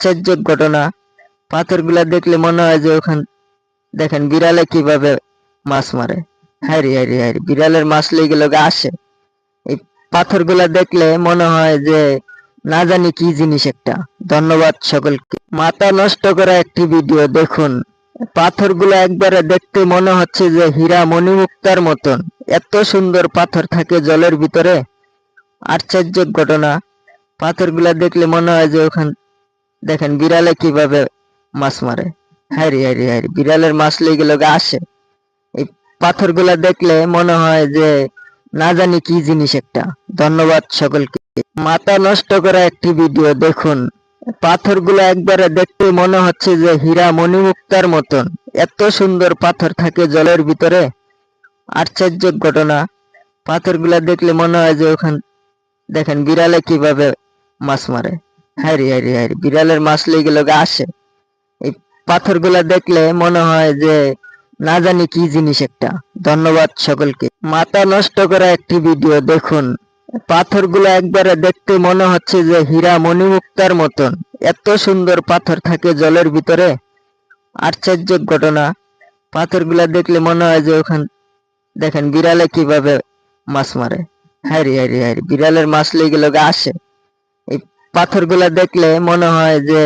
আশ্চর্য ঘটনা। পাথরগুলা দেখলে মনে হয় যে ওখান দেখেন বিড়ালে কীভাবে মাছ মারে। হ্যারি হ্যারি হ্যারি বিড়ালের মাছ লেগে আসে। এই পাথরগুলা দেখলে মনে হয় যে না জানি কি জিনিস একটা। ধন্যবাদ সকলকে। মাথা নষ্ট করা একটি ভিডিও, দেখুন। পাথরগুলো একবারে দেখতে মনে হচ্ছে যে হীরা মণিমুক্তার মতন। এত সুন্দর পাথর থাকে জলের ভিতরে। আশ্চর্য ঘটনা। পাথরগুলা দেখলে মনে হয় যে ওখান দেখেন বিড়ালে কীভাবে মাছ মারে? হ্যারি হ্যারি হ্যারি বিড়ালের মাছ লেগে আসে। এই পাথরগুলা দেখলে মনে হয় যে না জানি কি জিনিস একটা। ধন্যবাদ সকলকে। মাথা নষ্ট করা একটি ভিডিও, দেখুন। পাথরগুলো একবারে দেখতে মনে হচ্ছে যে হীরা মণিমুক্তার মতন। এত সুন্দর পাথর থাকে জলের ভিতরে। আশ্চর্য ঘটনা। পাথরগুলা দেখলে মনে হয় যে ওখান দেখেন বিড়ালে কীভাবে মাছ মারে। হ্যারি হ্যারি হ্যারি বিড়ালের মাছ লেগে লোকে আসে। এই পাথরগুলা দেখলে মনে হয় যে না জানি কি জিনিস একটা। ধন্যবাদ সকলকে। মাথা নষ্ট করা একটি ভিডিও, দেখুন। পাথরগুলো একবারে দেখতে মনে হচ্ছে যে হীরা মণিমুক্তার মতন। এত সুন্দর পাথর থাকে জলের ভিতরে। আশ্চর্য ঘটনা। পাথরগুলা দেখলে মনে হয় যে ওখান, দেখেন বিড়ালে কীভাবে মাছ মারে। হ্যারি হ্যারি হ্যারি বিড়ালের মাছ লেগে আসে। পাথরগুলা দেখলে মনে হয় যে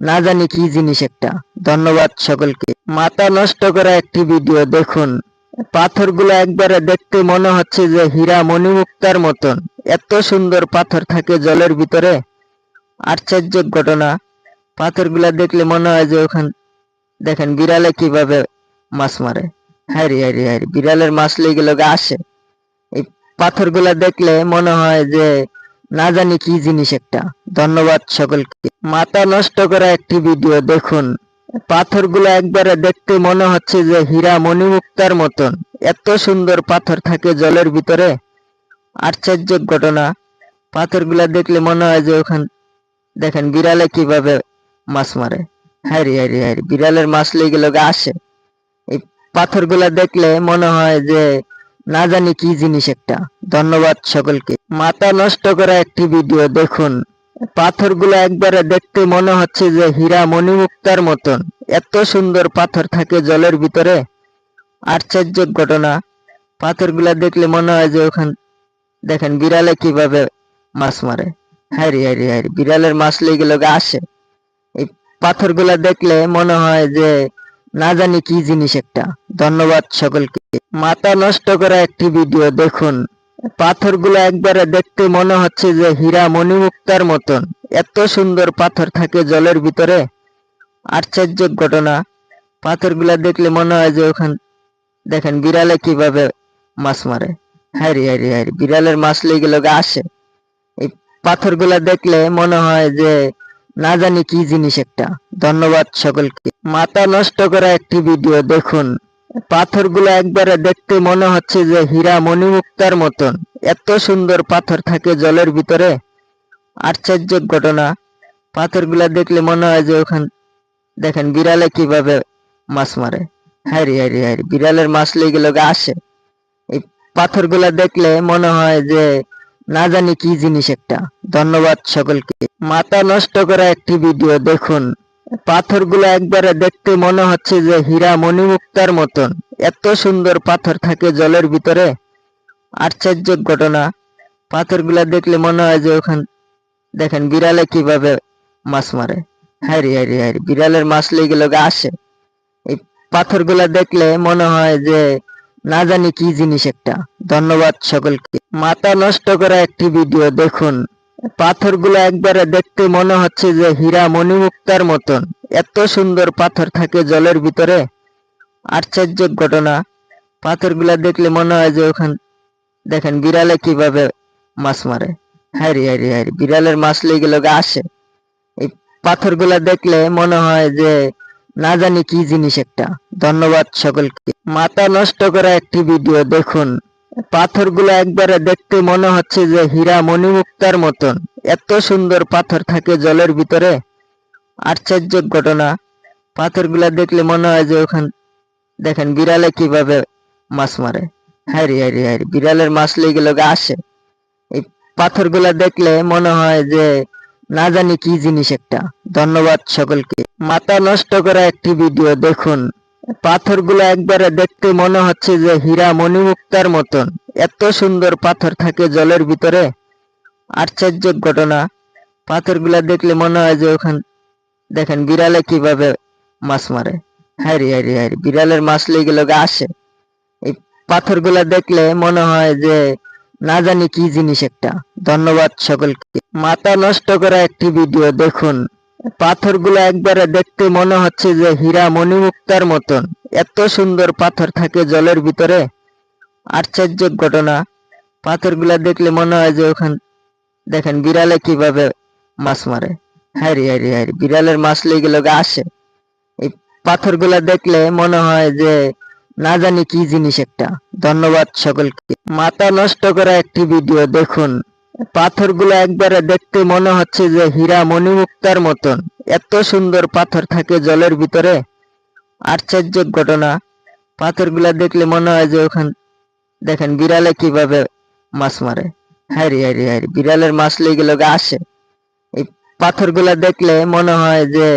না জানি কি জিনিস একটা। ধন্যবাদ সকলকে। মাথা নষ্ট করা একটি ভিডিও দেখুন। পাথরগুলো একবারে দেখতে মনে হচ্ছে যে হীরা মণিমুক্তার মতন। এত সুন্দর পাথর থাকে জলের ভিতরে। আশ্চর্য ঘটনা। পাথরগুলা দেখলে মনে হয় যে ওখান, দেখেন বিড়ালে কীভাবে মাছ মারে। হ্যারি হ্যারি হ্যারি বিড়ালের মাছ লেগে আসে। এই পাথরগুলা দেখলে মনে হয় যে না জানি কি জিনিস একটা। ধন্যবাদ সকলকে। মাথা নষ্ট করা একটি ভিডিও দেখুন। পাথরগুলো একবারে দেখতে মনে হচ্ছে যে হীরা মণিমুক্তার মতন। এত সুন্দর পাথর থাকে জলের ভিতরে। আশ্চর্য ঘটনা। পাথরগুলা দেখলে মনে হয় যে ওখান, দেখেন বিড়ালে কীভাবে মাছ মারে। হ্যারি হ্যারি হ্যারি বিড়ালের মাছ লেগে লোকে আসে। এই পাথরগুলা দেখলে মনে হয় যে না জানি কি জিনিস একটা। ধন্যবাদ সকলকে। মাথা নষ্ট করা একটি ভিডিও দেখুন। পাথরগুলো একবারে দেখতে মনে হচ্ছে যে হীরা মণিমুক্তার মতন। এত সুন্দর পাথর থাকে জলের ভিতরে। আশ্চর্য ঘটনা। পাথরগুলা দেখলে মনে হয় যে ওখান, দেখেন বিড়ালে কীভাবে মাছ মারে। হ্যারি হ্যারি হ্যারি বিড়ালের মাছ লেগে লোকে আসে। এই পাথরগুলা দেখলে মনে হয় যে না জানি কি জিনিস একটা। ধন্যবাদ সকলকে। মাথা নষ্ট করা একটি ভিডিও দেখুন। পাথরগুলো একবারে দেখতে মনে হচ্ছে যে হীরা মণিমুক্তার মতন। এত সুন্দর পাথর থাকে জলের ভিতরে। আশ্চর্য ঘটনা। পাথরগুলা দেখলে মনে হয় যে ওখান, দেখেন বিড়ালে কীভাবে মাছ মারে। হ্যারি হ্যারি হ্যারি বিড়ালের মাছ লেগে আসে। এই পাথরগুলা দেখলে মনে হয় যে না জানি কি জিনিস একটা। ধন্যবাদ সকলকে। মাথা নষ্ট করা একটি ভিডিও দেখুন। পাথরগুলো একবারে দেখতে মনে হচ্ছে যে হীরা মণিমুক্তার মতন। এত সুন্দর পাথর থাকে জলের ভিতরে। আশ্চর্য ঘটনা। পাথরগুলা দেখলে মনে হয় যে ওখান দেখেন বিড়ালে কীভাবে মাছ মারে। হ্যারি হ্যারি হ্যারি বিড়ালের মাছ লেগে লোকে আসে। এই পাথরগুলা দেখলে মনে হয় যে না জানি কি জিনিস একটা। ধন্যবাদ সকলকে। মাথা নষ্ট করা একটি ভিডিও, দেখুন। পাথরগুলো একবারে দেখতে মনে হচ্ছে যে হীরা মণিমুক্তার মতন। এত সুন্দর পাথর থাকে জলের ভিতরে। আশ্চর্য ঘটনা। পাথরগুলা দেখলে মনে হয় যে ওখান দেখেন, বিড়ালে কীভাবে মাছ মারে। হ্যারি হ্যারি হ্যারি বিড়ালের মাছ লেগে আসে। এই পাথরগুলা দেখলে মনে হয় যে না জানি কি জিনিস একটা। ধন্যবাদ সকলকে। মাথা নষ্ট করা একটি ভিডিও দেখুন। পাথরগুলো একবারে দেখতে মনে হচ্ছে যে হীরা মণিমুক্তার মতন। এত সুন্দর পাথর থাকে জলের ভিতরে। আশ্চর্য ঘটনা। পাথরগুলা দেখলে মনে হয় যে ওখান, দেখেন বিড়ালে কীভাবে মাছ মারে। হ্যারি হ্যারি হ্যারি বিড়ালের মাছ লেগে লোকে আসে। এই পাথরগুলা দেখলে মনে হয় যে না জানি কি জিনিস একটা। ধন্যবাদ সকলকে। মাথা নষ্ট করা একটি ভিডিও, দেখুন। পাথরগুলো একবারে দেখতে মনে হচ্ছে যে হীরা মণিমুক্তার মতন। এত সুন্দর পাথর থাকে জলের ভিতরে। আশ্চর্য ঘটনা। পাথরগুলা দেখলে মনে হয় যে ওখান দেখেন বিড়ালে কীভাবে মাছ মারে। হ্যারি হ্যারি হ্যারি বিড়ালের মাছ লেগে আসে। এই পাথরগুলা দেখলে মনে হয় যে না জানি কি জিনিস একটা। ধন্যবাদ সকলকে। মাথা নষ্ট করা একটি ভিডিও, দেখুন। পাথরগুলো একবারে দেখতে মনে হচ্ছে যে হীরা মণিমুক্তার মতন। এত সুন্দর পাথর থাকে জলের ভিতরে। আশ্চর্য ঘটনা। পাথরগুলা দেখলে মনে হয় যে ওখান দেখেন বিড়ালে কীভাবে মাছ মারে। হাইরি হাইরি হাইরি বিড়ালের মাছ লেগে লোকে আসে। এই পাথরগুলা দেখলে মনে হয় যে না জানি কি জিনিস একটা। ধন্যবাদ সকলকে। মাথা নষ্ট করা একটি ভিডিও, দেখুন। পাথরগুলো একবারে দেখতে মনে হচ্ছে যে হীরা মণিমুক্তার মতন। এত সুন্দর পাথর থাকে জলের ভিতরে। আশ্চর্য ঘটনা। পাথরগুলা দেখলে মনে হয় যে ওখান, দেখেন বিড়ালে কীভাবে মাছ মারে। হাইরি হাইরি হাইরি বিড়ালের মাছ লেগে লোকে আসে। এই পাথরগুলা দেখলে মনে হয় যে না জানি কি জিনিস একটা। ধন্যবাদ সকলকে। মাথা নষ্ট করা একটি ভিডিও, দেখুন। পাথরগুলো একবারে দেখতে মনে হচ্ছে যে হীরা মণিমুক্তার মতন। এত সুন্দর পাথর থাকে জলের ভিতরে। আশ্চর্য ঘটনা। পাথরগুলা দেখলে মনে হয় যে ওখান দেখেন, বিড়ালে কীভাবে মাছ মারে। হাইরি হাইরি হাইরি বিড়ালের মাছ লেগে আসে। এই পাথরগুলা দেখলে মনে হয় যে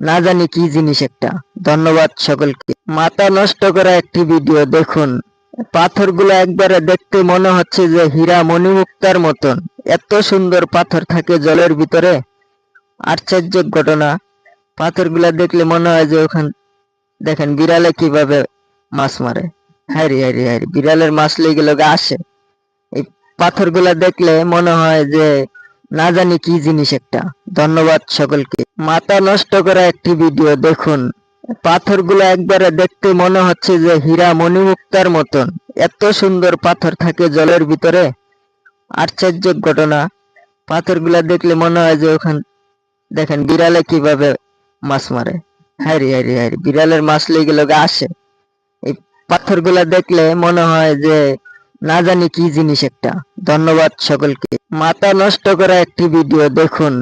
না জানি কি জিনিস একটা। ধন্যবাদ সকলকে। মাথা নষ্ট করা একটি ভিডিও, দেখুন। পাথরগুলো একবারে দেখতে মনে হচ্ছে যে হীরা মণিমুক্তার মতন। এত সুন্দর পাথর থাকে জলের ভিতরে। আশ্চর্য ঘটনা। পাথরগুলা দেখলে মনে হয় যে ওখান দেখেন, বিড়ালে কীভাবে মাছ মারে। হাইরি হাইরি হাইরি বিড়ালের মাছ লেগে আসে। এই পাথরগুলা দেখলে মনে হয় যে না জানি কি জিনিস একটা। ধন্যবাদ সকলকে। মাথা নষ্ট করা একটি ভিডিও, দেখুন। পাথরগুলো একবারে দেখতে মনে হচ্ছে যে হীরা মণিমুক্তার মতন। এত সুন্দর পাথর থাকে জলের ভিতরে। আশ্চর্য ঘটনা। পাথরগুলা দেখলে মনে হয় যে ওখান দেখেন, বিড়ালে কীভাবে মাছ মারে। হাইরি হাইরি হাইরি বিড়ালের মাছ লেগে আসে। এই পাথরগুলা দেখলে মনে হয় যে না জানি কি জিনিস একটা। ধন্যবাদ সকলকে। মাথা নষ্ট করা একটি ভিডিও দেখুন।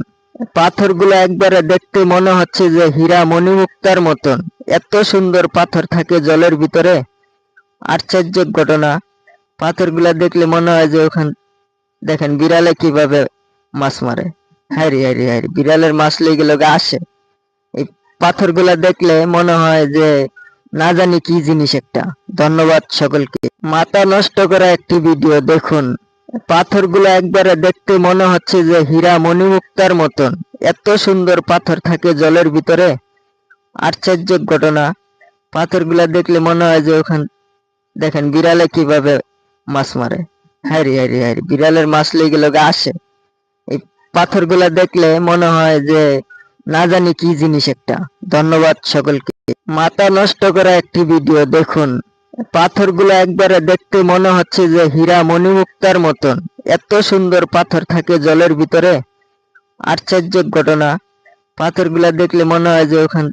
পাথরগুলো একবারে দেখতে মনে হচ্ছে যে হীরা মণিমুক্তার মতন। এত সুন্দর পাথর থাকে জলের ভিতরে। আশ্চর্য ঘটনা। পাথরগুলা দেখলে মনে হয় যে ওখান, দেখেন বিড়ালে কীভাবে মাছ মারে। হাইরি হাইরি হাইরি বিড়ালের মাছ লেগে লোকে আসে। এই পাথরগুলা দেখলে মনে হয় যে না জানি কি জিনিস একটা। ধন্যবাদ সকলকে। মাথা নষ্ট করা একটি ভিডিও, দেখুন। পাথরগুলো একবারে দেখতে মনে হচ্ছে যে হীরা মণিমুক্তার মতন। এত সুন্দর পাথর থাকে জলের ভিতরে। আশ্চর্য ঘটনা। পাথরগুলা দেখলে মনে হয় যে ওখান দেখেন বিড়ালে কীভাবে মাছ মারে। হাইরি হাইরি হাইরি বিড়ালের মাছ লেগে আসে। এই পাথরগুলা দেখলে মনে হয় যে না জানি কি জিনিস একটা। ধন্যবাদ সকলকে। মাথা নষ্ট করা একটি ভিডিও, দেখুন। পাথরগুলো একবারে দেখতে মনে হচ্ছে যে হীরা মণিমুক্তার মতন। এত সুন্দর পাথর থাকে জলের ভিতরে। আশ্চর্য ঘটনা। পাথরগুলা দেখলে মনে হয় যে ওখান,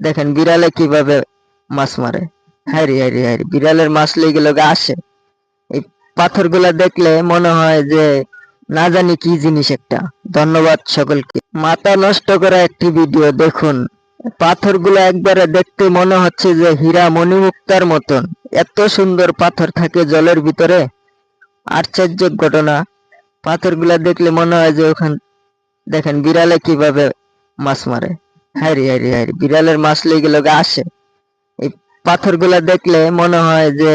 দেখেন বিড়ালে কীভাবে মাছ মারে। হাইরি হাইরি হাইরি বিড়ালের মাছ লেগে আসে। এই পাথরগুলা দেখলে মনে হয় যে না জানি কি জিনিস একটা। ধন্যবাদ সকলকে। মাথা নষ্ট করা একটি ভিডিও দেখুন। পাথরগুলো একবারে দেখতে মনে হচ্ছে যে হীরা মণিমুক্তার মতন। এত সুন্দর পাথর থাকে জলের ভিতরে। আশ্চর্য ঘটনা। পাথরগুলা দেখলে মনে হয় যে ওখান দেখেন, বিড়ালে কীভাবে মাছ মারে। হাইরি হাইরি হাইরি বিড়ালের মাছ লেগে আসে। এই পাথরগুলা দেখলে মনে হয় যে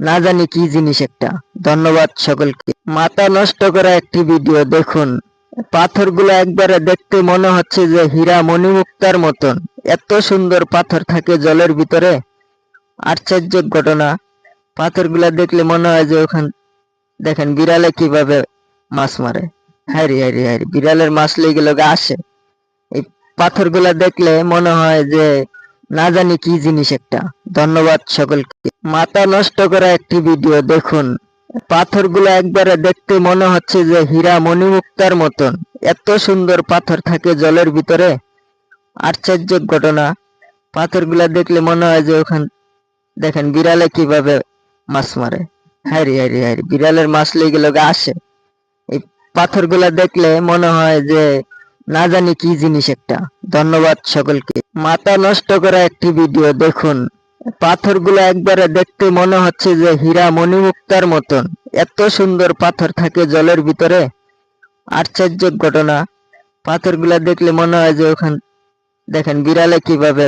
না জানি কি জিনিস একটা। ধন্যবাদ সকলকে। মাথা নষ্ট করা একটি ভিডিও, দেখুন। পাথরগুলো একবারে দেখতে মনে হচ্ছে যে হীরা মণিমুক্তার মতন। এত সুন্দর পাথর থাকে জলের ভিতরে। আশ্চর্য ঘটনা। পাথরগুলা দেখলে মনে হয় যে ওখান দেখেন, বিড়ালে কীভাবে মাছ মারে। হাইরি হাইরি হাইরি বিড়ালের মাছ লেগে আসে। এই পাথরগুলা দেখলে মনে হয় যে না জানি কি জিনিস একটা। ধন্যবাদ সকলকে। মাথা নষ্ট করা একটি ভিডিও, দেখুন। পাথরগুলো একবারে দেখতে মনে হচ্ছে যে হীরা মণিমুক্তার মতন। এত সুন্দর পাথর থাকে জলের ভিতরে। আশ্চর্য ঘটনা। পাথরগুলা দেখলে মনে হয় যে ওখান দেখেন, বিড়ালে কীভাবে মাছ মারে। হাইরি হাইরি হাইরি বিড়ালের মাছ লেগে লোকে আসে। এই পাথরগুলা দেখলে মনে হয় যে না জানি কি জিনিস একটা। ধন্যবাদ সকলকে। মাথা নষ্ট করা একটি ভিডিও, দেখুন। পাথরগুলো একবারে দেখতে মনে হচ্ছে যে হীরা মণিমুক্তার মতন। এত সুন্দর পাথর থাকে জলের ভিতরে। আশ্চর্য ঘটনা। পাথরগুলা দেখলে মনে হয় যে ওখান দেখেন, বিড়ালে কীভাবে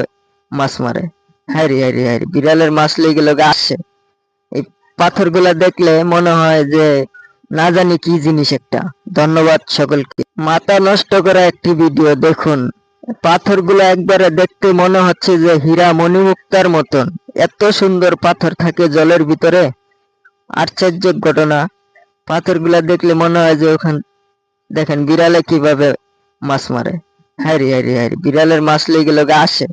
মাছ মারে। হাইরি হাইরি হাইরি বিড়ালের মাছ লেগে লোক আসছে। এই পাথরগুলা দেখলে মনে হয় যে না জানি কি জিনিস একটা। ধন্যবাদ সকলকে। মাথা নষ্ট করা একটি ভিডিও, দেখুন। পাথরগুলো একবারে দেখতে মনে হচ্ছে যে হীরা মণিমুক্তার মতন। এত সুন্দর পাথর থাকে জলের ভিতরে। আশ্চর্য ঘটনা। পাথরগুলা দেখলে মনে হয় যে ওখান দেখেন, বিড়ালে কীভাবে মাছ মারে। হাইরি হাইরি হাইরি বিড়ালের মাছ লেগে আসে।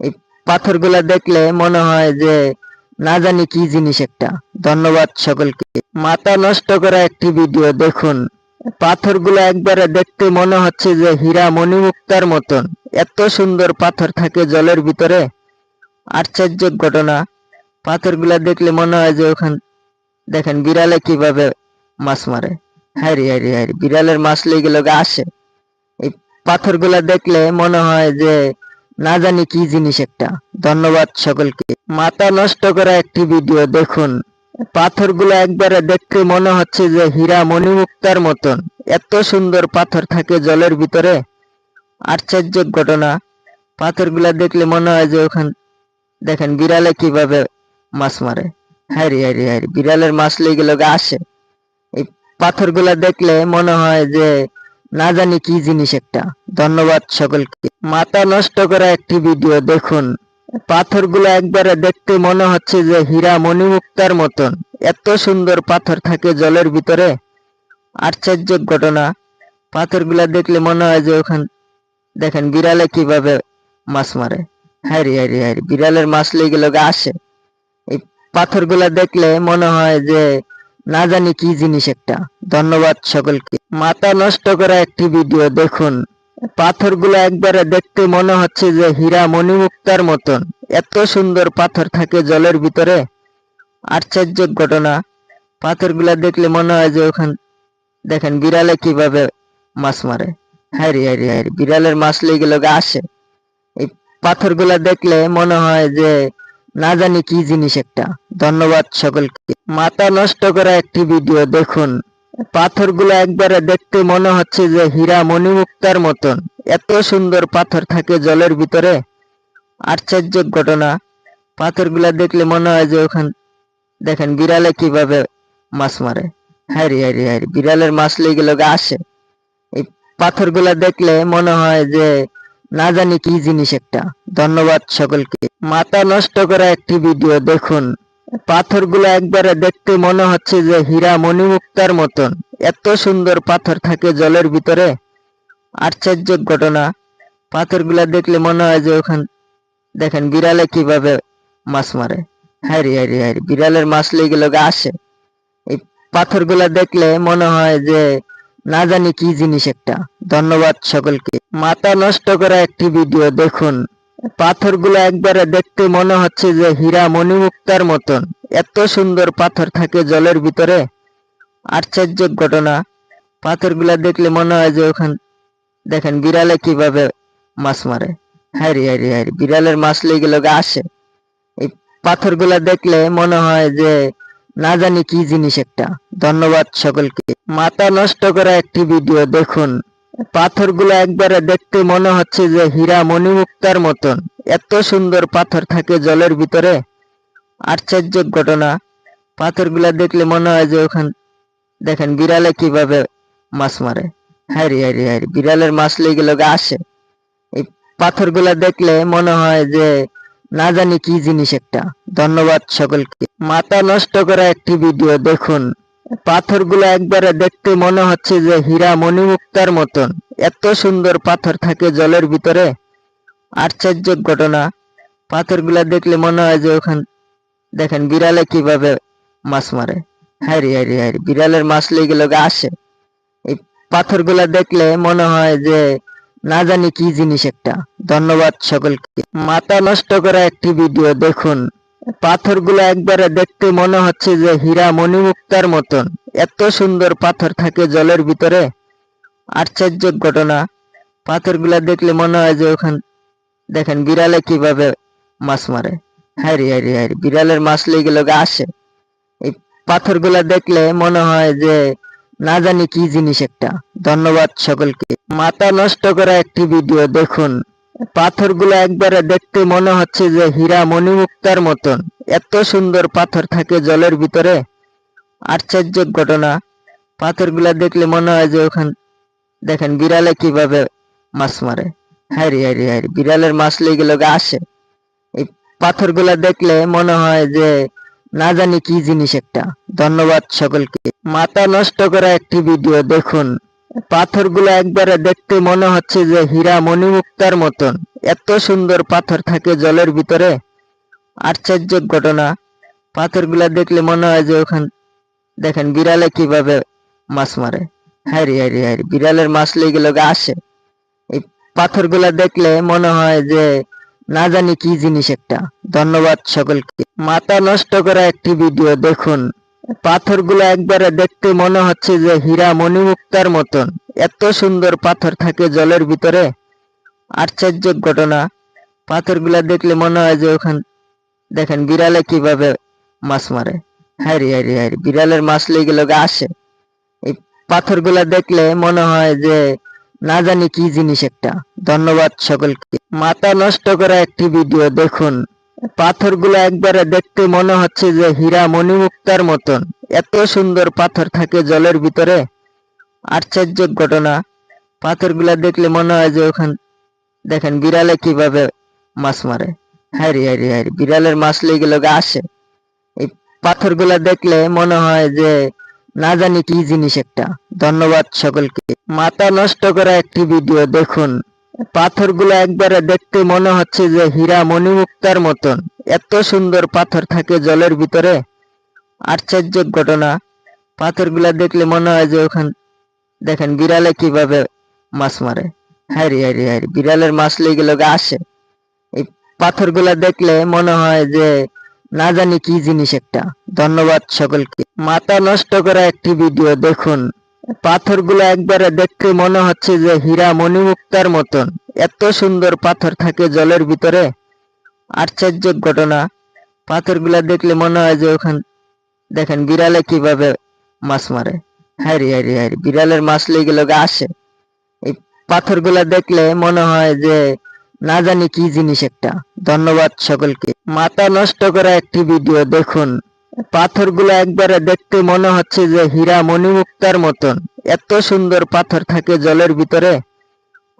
এই পাথরগুলা দেখলে মনে হয় যে না জানি কি জিনিস একটা। ধন্যবাদ সকলকে। মাথা নষ্ট করা একটি ভিডিও, দেখুন। পাথরগুলো একবারে দেখতে মনে হচ্ছে যে হীরা মণিমুক্তার মতন। এত সুন্দর পাথর থাকে জলের ভিতরে। আশ্চর্য ঘটনা। পাথরগুলা দেখলে মনে হয় যে ওখান দেখেন, বিড়ালে কীভাবে মাছ মারে। হাইরি হাইরি হাইরি বিড়ালের মাছ লেগে আসে। এই পাথরগুলা দেখলে মনে হয় যে না জানি কি জিনিস একটা। ধন্যবাদ সকলকে। মাথা নষ্ট করা একটি ভিডিও দেখুন। পাথরগুলো একবারে দেখতে মনে হচ্ছে যে হীরা মণিমুক্তার মতন। এত সুন্দর পাথর থাকে জলের ভিতরে। আশ্চর্য ঘটনা। পাথরগুলা দেখলে মনে হয় যে ওখান, দেখেন বিড়ালে কীভাবে মাছ মারে। হাইরি হাইরি হাইরি বিড়ালের মাছ লেগে লোক আসে। এই পাথরগুলা দেখলে মনে হয় যে না জানি কি জিনিস একটা। ধন্যবাদ সকলকে। মাথা নষ্ট করা একটি ভিডিও, দেখুন। পাথরগুলো একবারে দেখতে মনে হচ্ছে যে হীরা মণিমুক্তার মতন। এত সুন্দর পাথর থাকে জলের ভিতরে। আশ্চর্য ঘটনা। পাথরগুলা দেখলে মনে হয় যে ওখান দেখেন বিড়ালে কীভাবে মাছ মারে। হাইরি হাইরি হাইরি বিড়ালের মাছ লেগে লোক আসে। এই পাথরগুলা দেখলে মনে হয় যে না জানি কি জিনিস একটা। ধন্যবাদ সকলকে। মাথা নষ্ট করা একটি ভিডিও, দেখুন। পাথরগুলো একবারে দেখতে মনে হচ্ছে যে হীরা মণিমুক্তার মতন। এত সুন্দর পাথর থাকে জলের ভিতরে। আশ্চর্য ঘটনা। পাথরগুলা দেখলে মনে হয় যে ওখান দেখেন বিড়ালে কীভাবে মাছ মারে। হাইরি হাইরি হাইরি বিড়ালের মাছ লেগে আসে। এই পাথরগুলা দেখলে মনে হয় যে না জানি কি জিনিস একটা। ধন্যবাদ সকলকে। মাথা নষ্ট করা একটি ভিডিও, দেখুন। পাথরগুলো একবারে দেখতে মনে হচ্ছে যে হীরা মণিমুক্তার মতন। এত সুন্দর পাথর থাকে জলের ভিতরে। আশ্চর্য ঘটনা। পাথরগুলা দেখলে মনে হয় যে ওখান, দেখেন বিড়ালে কীভাবে মাছ মারে। হাইরি হাইরি হাইরি বিড়ালের মাছ লেগে লোক আসে। এই পাথরগুলা দেখলে মনে হয় যে না জানি কি জিনিস একটা। ধন্যবাদ সকলকে। মাথা নষ্ট করা একটি ভিডিও দেখুন। পাথরগুলো একবারে দেখতে মনে হচ্ছে যে হীরা মণিমুক্তার মতন। এত সুন্দর পাথর থাকে জলের ভিতরে। আশ্চর্য ঘটনা। পাথরগুলা দেখলে মনে হয় যে ওখান দেখেন বিড়ালে কীভাবে মাছ মারে। হাইরি হাইরি হাইরি বিড়ালের মাছ লেগে আসে। এই পাথরগুলা দেখলে মনে হয় যে না জানি কি জিনিস একটা। ধন্যবাদ সকলকে। মাথা নষ্ট করা একটি ভিডিও, দেখুন। পাথরগুলো একবারে দেখতে মনে হচ্ছে যে হীরা মণিমুক্তার মতন। এত সুন্দর পাথর থাকে জলের ভিতরে। আশ্চর্য ঘটনা। পাথরগুলা দেখলে মনে হয় যে ওখান দেখেন বিড়ালে কীভাবে মাছ মারে। হাইরি হাইরি হাইরি বিড়ালের মাছ লেগে আসে। এই পাথরগুলা দেখলে মনে হয় যে না জানি কি জিনিস একটা। ধন্যবাদ সকলকে। মাথা নষ্ট করা একটি ভিডিও, দেখুন। পাথরগুলো একবারে দেখতে মনে হচ্ছে যে হীরা মণিমুক্তার মতন। এত সুন্দর পাথর থাকে জলের ভিতরে। আশ্চর্য ঘটনা। পাথরগুলা দেখলে মনে হয় যে ওখান, দেখেন বিড়ালে কীভাবে মাছ মারে। হাইরি হাইরি হাইরি বিড়ালের মাছ লেগে লোক আসে। এই পাথরগুলা দেখলে মনে হয় যে না জানি কি জিনিস একটা। ধন্যবাদ সকলকে। মাথা নষ্ট করা একটি ভিডিও দেখুন। পাথরগুলো একবারে দেখতে মনে হচ্ছে যে হীরা মণিমুক্তার মতন। এত সুন্দর পাথর থাকে জলের ভিতরে। আশ্চর্য ঘটনা। পাথরগুলা দেখলে মনে হয় যে ওখান দেখেন বিড়ালে কীভাবে মাছ মারে। হাইরি হাইরি হাইরি বিড়ালের মাছ লেগে লোক আসে। এই পাথরগুলা দেখলে মনে হয় যে না জানি কি জিনিস একটা। ধন্যবাদ সকলকে। মাথা নষ্ট করা একটি ভিডিও, দেখুন। পাথরগুলো একবারে দেখতে মনে হচ্ছে যে হীরা মণিমুক্তার মতন। এত সুন্দর পাথর থাকে জলের ভিতরে। আশ্চর্য ঘটনা। পাথরগুলা দেখলে মনে হয় যে ওখান দেখেন, বিড়ালে কীভাবে মাছ মারে। হাইরি হাইরি হাইরি বিড়ালের মাছ লেগে আসে। এই পাথরগুলা দেখলে মনে হয় যে না জানি কি জিনিস একটা। ধন্যবাদ সকলকে। মাথা নষ্ট করা একটি ভিডিও দেখুন। পাথরগুলো একবারে দেখতে মনে হচ্ছে যে হীরা মণিমুক্তার মতন। এত সুন্দর পাথর থাকে জলের ভিতরে। আশ্চর্য ঘটনা। পাথরগুলা দেখলে মনে হয় যে ওখান, দেখেন বিড়ালে কীভাবে মাছ মারে। হ্যারি হ্যারি হ্যারি বিড়ালের মাছ লেগে লোকে আসে। এই পাথরগুলা দেখলে মনে হয় যে না জানি কি জিনিস একটা। ধন্যবাদ সকলকে। মাথা নষ্ট করা একটি ভিডিও, দেখুন। পাথরগুলো একবারে দেখতে মনে হচ্ছে যে হীরা মণিমুক্তার মতন। এত সুন্দর পাথর থাকে জলের ভিতরে। আশ্চর্য ঘটনা। পাথরগুলা দেখলে মনে হয় যে ওখান দেখেন, বিড়ালে কীভাবে মাছ মারে। হ্যারি হ্যারি হ্যারি বিড়ালের মাছ লেগে আসে। এই পাথরগুলা দেখলে মনে হয় যে না জানি কি জিনিস একটা। ধন্যবাদ সকলকে। মাথা নষ্ট করা একটি ভিডিও দেখুন। পাথরগুলো একবারে দেখতে মনে হচ্ছে যে হীরা মণিমুক্তার মতন। এত সুন্দর পাথর থাকে জলের ভিতরে। আশ্চর্য ঘটনা। পাথরগুলা দেখলে মনে হয় যে ওখান, দেখেন বিড়ালে কীভাবে মাছ মারে। হ্যারি হ্যারি হ্যারি বিড়ালের মাছ লেগে লোকে আসে। এই পাথরগুলা দেখলে মনে হয় যে না জানি কি জিনিস একটা। ধন্যবাদ সকলকে। মাথা নষ্ট করা একটি ভিডিও দেখুন। পাথরগুলো একবারে দেখতে মনে হচ্ছে যে হীরা মণিমুক্তার মতন। এত সুন্দর পাথর থাকে জলের ভিতরে। আশ্চর্য ঘটনা। পাথরগুলা দেখলে মনে হয় যে ওখান দেখেন বিড়ালে কীভাবে মাছ মারে। হ্যারি হ্যারি হ্যারি বিড়ালের মাছ লেগে আসে। এই পাথরগুলা দেখলে মনে হয় যে না জানি কি জিনিস একটা। ধন্যবাদ সকলকে। মাথা নষ্ট করা একটি ভিডিও, দেখুন। পাথরগুলো একবারে দেখতে মনে হচ্ছে যে হীরা মণিমুক্তার মতন। এত সুন্দর পাথর থাকে জলের ভিতরে। আশ্চর্য ঘটনা। পাথরগুলা দেখলে মনে হয় যে ওখান, দেখেন বিড়ালে কীভাবে মাছ মারে। হ্যারি হ্যারি হ্যারি বিড়ালের মাছ লেগে লোকে আসে। এই পাথরগুলা দেখলে মনে হয় যে না জানি কি জিনিস একটা। ধন্যবাদ সকলকে। মাথা নষ্ট করা একটি ভিডিও, দেখুন। পাথরগুলো একবারে দেখতে মনে হচ্ছে যে হীরা মণিমুক্তার মতন। এত সুন্দর পাথর থাকে জলের ভিতরে। আশ্চর্য ঘটনা। পাথরগুলা দেখলে মনে হয় যে ওখান, দেখেন বিড়ালে কীভাবে মাছ মারে। হ্যারি হ্যারি হ্যারি বিড়ালের মাছ লেগে আসে। এই পাথরগুলা দেখলে মনে হয় যে না জানি কি জিনিস একটা। ধন্যবাদ সকলকে। মাথা নষ্ট করা একটি ভিডিও, দেখুন। পাথরগুলো একবারে দেখতে মনে হচ্ছে যে হীরা মণিমুক্তার মতন। এত সুন্দর পাথর থাকে জলের ভিতরে।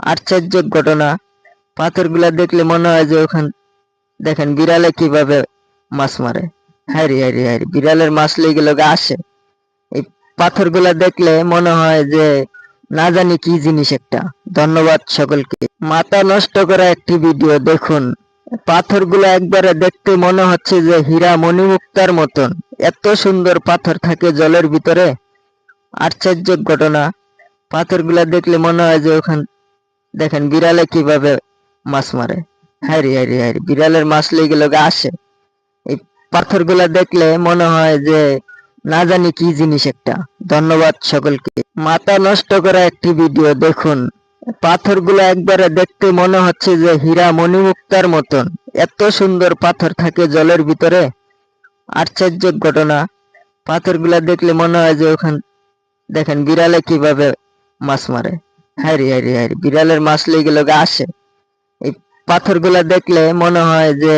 আশ্চর্য ঘটনা। পাথরগুলা দেখলে মনে হয় যে ওখান দেখেন, বিড়ালে কীভাবে মাছ মারে। হ্যারি হ্যারি হ্যারি বিড়ালের মাছ লেগে আসে। এই পাথরগুলা দেখলে মনে হয় যে না জানি কি জিনিস একটা। ধন্যবাদ সকলকে। মাথা নষ্ট করা একটি ভিডিও দেখুন। পাথরগুলো একবারে দেখতে মনে হচ্ছে যে হীরা মণিমুক্তার মতন। এত সুন্দর পাথর থাকে জলের ভিতরে। আশ্চর্য ঘটনা। পাথরগুলা দেখলে মনে হয় যে ওখান দেখেন বিড়ালে কীভাবে মাছ মারে। হ্যারি হ্যারি হ্যারি বিড়ালের মাছ লেগে আসে। এই পাথরগুলা দেখলে মনে হয় যে না জানি কি জিনিস একটা। ধন্যবাদ সকলকে। মাথা নষ্ট করা একটি ভিডিও, দেখুন। পাথরগুলো একবারে দেখতে মনে হচ্ছে যে হীরা মণিমুক্তার মতন। এত সুন্দর পাথর থাকে জলের ভিতরে। আশ্চর্য ঘটনা। পাথরগুলা দেখলে মনে হয় যে ওখান দেখেন, বিড়ালে কীভাবে মাছ মারে। হ্যারি হ্যারি হ্যারি বিড়ালের মাছ লেগে লোকে আসে। এই পাথরগুলা দেখলে মনে হয় যে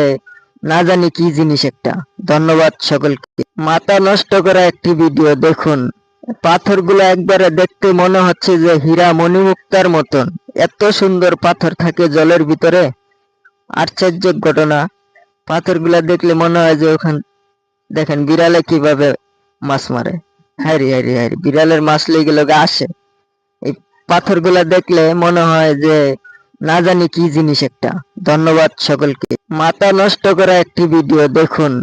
না জানি কি জিনিস একটা। ধন্যবাদ সকলকে। মাথা নষ্ট করা একটি ভিডিও দেখুন। পাথরগুলো একবারে দেখতে মনে হচ্ছে যে হীরা মণিমুক্তার মতন। এত সুন্দর পাথর থাকে জলের ভিতরে। আশ্চর্য ঘটনা। পাথরগুলা দেখলে মনে হয় যে ওখান দেখেন, বিড়ালে কীভাবে মাছ মারে। হ্যারি হ্যারি হ্যারি বিড়ালের মাছ লেগে লোকে আসে। এই পাথরগুলা দেখলে মনে হয় যে না জানি কি জিনিস একটা। ধন্যবাদ সকলকে। মাথা নষ্ট করা একটি ভিডিও, দেখুন।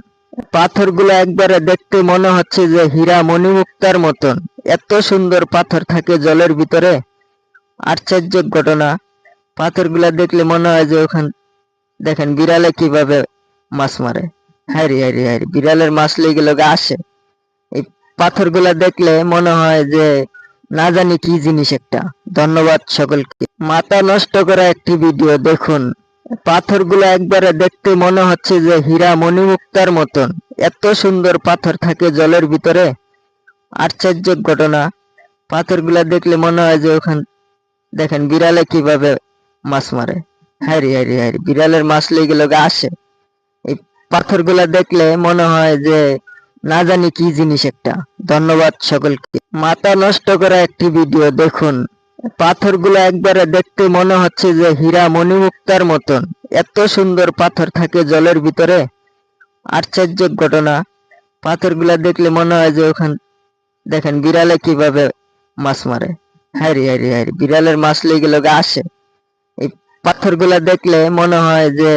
পাথরগুলো একবারে দেখতে মনে হচ্ছে যে হীরা মণিমুক্তার মতন। এত সুন্দর পাথর থাকে জলের ভিতরে। আশ্চর্য ঘটনা। পাথরগুলা দেখলে মনে হয় যে ওখান দেখেন, বিড়ালে কীভাবে মাছ মারে। হ্যারি হ্যারি হ্যারি বিড়ালের মাছ লেগে আসে। এই পাথরগুলা দেখলে মনে হয় যে না জানি কি জিনিস একটা। ধন্যবাদ সকলকে। মাথা নষ্ট করা একটি ভিডিও দেখুন। পাথরগুলো একবারে দেখতে মনে হচ্ছে যে হীরা মণিমুক্তার মতন। এত সুন্দর পাথর থাকে জলের ভিতরে। আশ্চর্য ঘটনা। পাথরগুলা দেখলে মনে হয় যে ওখান, দেখেন বিড়ালে কীভাবে মাছ মারে। হাইরি হাইরি হাইরি বিড়ালের মাছ লেগে লোকে আসে। এই পাথরগুলা দেখলে মনে হয় যে না জানি কি জিনিস একটা। ধন্যবাদ সকলকে। মাথা নষ্ট করা একটি ভিডিও দেখুন। পাথরগুলো একবারে দেখতে মনে হচ্ছে যে হীরা মণিমুক্তার মতন। এত সুন্দর পাথর থাকে জলের ভিতরে। আশ্চর্য ঘটনা। পাথরগুলা দেখলে মনে হয় যে ওখান দেখেন বিড়ালে কীভাবে মাছ মারে। হাইরি হাইরি হাইরি বিড়ালের মাছ লেগে আসে। এই পাথরগুলা দেখলে মনে হয় যে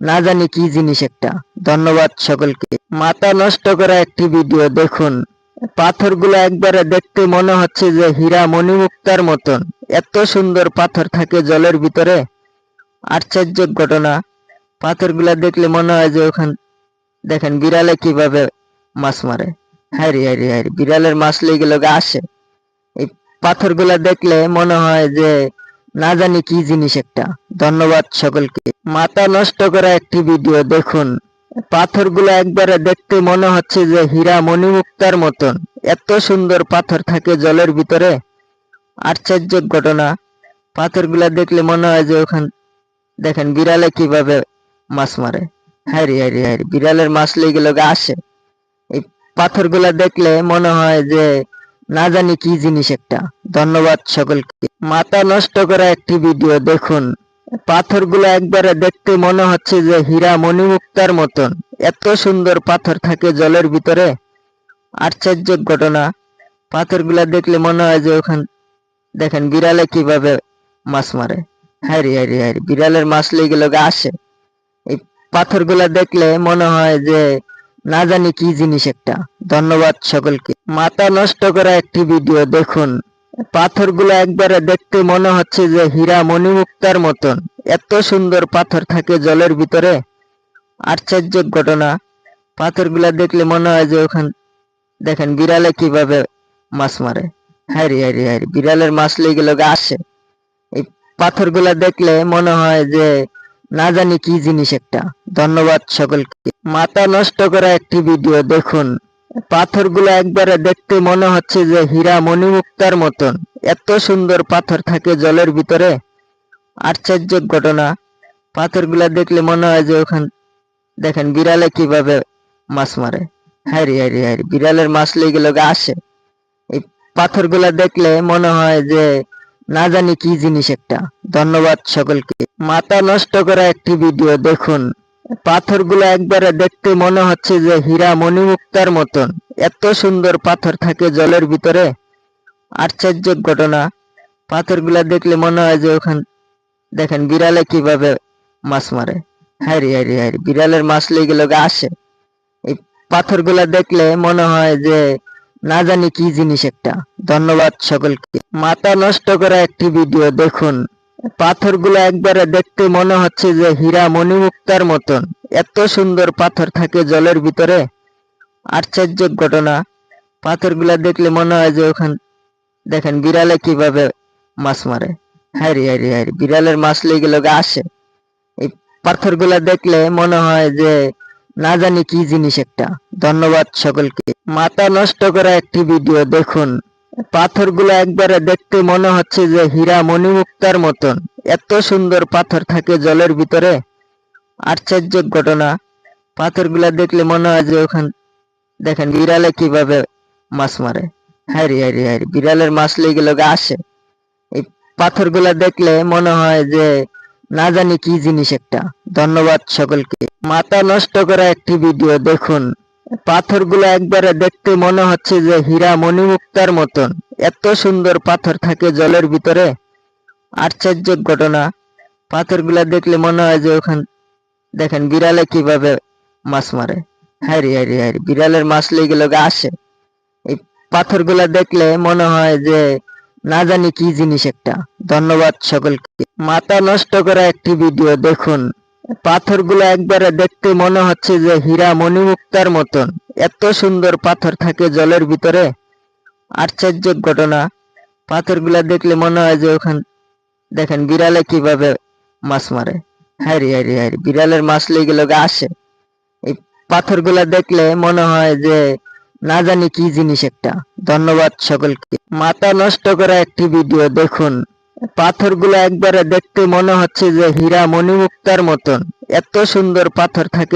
না জানি কি জিনিস একটা। ধন্যবাদ সকলকে। মাথা নষ্ট করা একটি ভিডিও, দেখুন। পাথরগুলো একবারে দেখতে মনে হচ্ছে যে হীরা মণিমুক্তার মতন। এত সুন্দর পাথর থাকে জলের ভিতরে। আশ্চর্য ঘটনা। পাথরগুলা দেখলে মনে হয় যে ওখান দেখেন, বিড়ালে কীভাবে মাছ মারে। হাইরি হাইরি হাইরি বিড়ালের মাছ লেগে আসে। এই পাথরগুলা দেখলে মনে হয় যে না জানি কি জিনিস একটা। ধন্যবাদ সকলকে। মাথা নষ্ট করা একটি ভিডিও, দেখুন। পাথরগুলো একবারে দেখতে মনে হচ্ছে যে হীরা মণিমুক্তার মতন। এত সুন্দর পাথর থাকে জলের ভিতরে। আশ্চর্য ঘটনা। পাথরগুলা দেখলে মনে হয় যে ওখান দেখেন বিড়ালে কীভাবে মাছ মারে। হাইরি হাইরি হাইরি বিড়ালের মাছ লেগে আসে। এই পাথরগুলা দেখলে মনে হয় যে না জানি কি জিনিস একটা। ধন্যবাদ সকলকে। মাথা নষ্ট করা একটি ভিডিও, দেখুন। পাথরগুলো একবারে দেখতে মনে হচ্ছে যে হীরা মণিমুক্তার মতন। এত সুন্দর পাথর থাকে জলের ভিতরে। আশ্চর্য ঘটনা। পাথরগুলা দেখলে মনে হয় যে ওখান, দেখেন বিড়ালে কীভাবে মাছ মারে। হাইরি হাইরি হাইরি বিড়ালের মাছ লেগে লোকে আসে। এই পাথরগুলা দেখলে মনে হয় যে না জানি কি জিনিস একটা। ধন্যবাদ সকলকে। মাথা নষ্ট করা একটি ভিডিও, দেখুন। পাথরগুলো একবারে দেখতে মনে হচ্ছে যে হীরা মণিমুক্তার মতন। এত সুন্দর পাথর থাকে জলের ভিতরে। আশ্চর্য ঘটনা। পাথরগুলা দেখলে মনে হয় যে ওখান দেখেন বিড়ালে কীভাবে মাছ মারে। হাইরি হাইরি হাইরি বিড়ালের মাছ লেগে লোকে আসে। এই পাথরগুলা দেখলে মনে হয় যে না জানি কি জিনিস একটা। ধন্যবাদ সকলকে। মাথা নষ্ট করা একটি ভিডিও, দেখুন। পাথরগুলো একবারে দেখতে মনে হচ্ছে যে হীরা মণিমুক্তার মতন। এত সুন্দর পাথর থাকে জলের ভিতরে। আশ্চর্য ঘটনা। পাথরগুলা দেখলে মনে হয় যে ওখান দেখেন বিড়ালে কীভাবে মাছ মারে। হাইরি হাইরি হাইরি বিড়ালের মাছ লেগে লোকে আসে। এই পাথরগুলা দেখলে মনে হয় যে না জানি কি জিনিস একটা। ধন্যবাদ সকলকে। মাথা নষ্ট করা একটি ভিডিও, দেখুন। পাথরগুলো একবারে দেখতে মনে হচ্ছে যে হীরা মণিমুক্তার মতন। এত সুন্দর পাথর থাকে জলের ভিতরে। আশ্চর্য ঘটনা। পাথরগুলা দেখলে মনে হয় যে ওখান দেখেন, বিড়ালে কীভাবে মাছ মারে। হাইরি হাইরি হাইরি বিড়ালের মাছ লেগে আসে। এই পাথরগুলা দেখলে মনে হয় যে না জানি কি জিনিস একটা। ধন্যবাদ সকলকে। মাথা নষ্ট করা একটি ভিডিও দেখুন। পাথরগুলো একবারে দেখতে মনে হচ্ছে যে হীরা মণিমুক্তার মতন। এত সুন্দর পাথর থাকে জলের ভিতরে। আশ্চর্য ঘটনা। পাথরগুলা দেখলে মনে হয় যে ওখান, দেখেন বিড়ালে কীভাবে মাছ মারে। হাইরি হাইরি হাইরি বিড়ালের মাছ লেগে লোকে আসে। এই পাথরগুলা দেখলে মনে হয় যে না জানি কি জিনিস একটা। ধন্যবাদ সকলকে। মাথা নষ্ট করা একটি ভিডিও দেখুন। পাথরগুলো একবারে দেখতে মনে হচ্ছে যে হীরা মণিমুক্তার মতন। এত সুন্দর পাথর থাকে জলের ভিতরে। আশ্চর্য ঘটনা। পাথরগুলা দেখলে মনে হয় যে ওখান দেখেন, বিড়ালে কীভাবে মাছ মারে। হাইরি হাইরি হাইরি বিড়ালের মাছ লেগে আসে। এই পাথরগুলা দেখলে মনে হয় যে না জানি কি জিনিস একটা। ধন্যবাদ সকলকে। মাথা নষ্ট করা একটি ভিডিও, দেখুন। পাথরগুলো একবারে দেখতে মনে হচ্ছে যে হীরা মণিমুক্তার মতন। এত সুন্দর পাথর থাকে জলের ভিতরে। আশ্চর্য ঘটনা। পাথরগুলা দেখলে মনে হয় যে ওখান দেখেন, বিড়ালে কীভাবে মাছ মারে। হাইরি হাইরি হাইরি বিড়ালের মাছ লেগে লোকে আসে। এই পাথরগুলা দেখলে মনে হয় যে না জানি কি জিনিস একটা। ধন্যবাদ সকলকে। মাথা নষ্ট করা একটি ভিডিও, দেখুন। পাথরগুলো একবারে দেখতে মনে হচ্ছে যে হীরা মণিমুক্তার মতন। এত সুন্দর পাথর থাকে জলের ভিতরে। আশ্চর্য ঘটনা। পাথরগুলা দেখলে মনে হয় যে ওখান দেখেন, বিড়ালে কীভাবে মাছ মারে। হাইরি হাইরি হাইরি বিড়ালের মাছ লেগে আসে। এই পাথরগুলা দেখলে মনে হয় যে না জানি কি জিনিস একটা। ধন্যবাদ সকলকে। মাথা নষ্ট করা একটি ভিডিও, দেখুন। পাথরগুলো একবারে দেখতে মনে হচ্ছে যে হীরা মণিমুক্তার মতন। এত সুন্দর পাথর থাকে।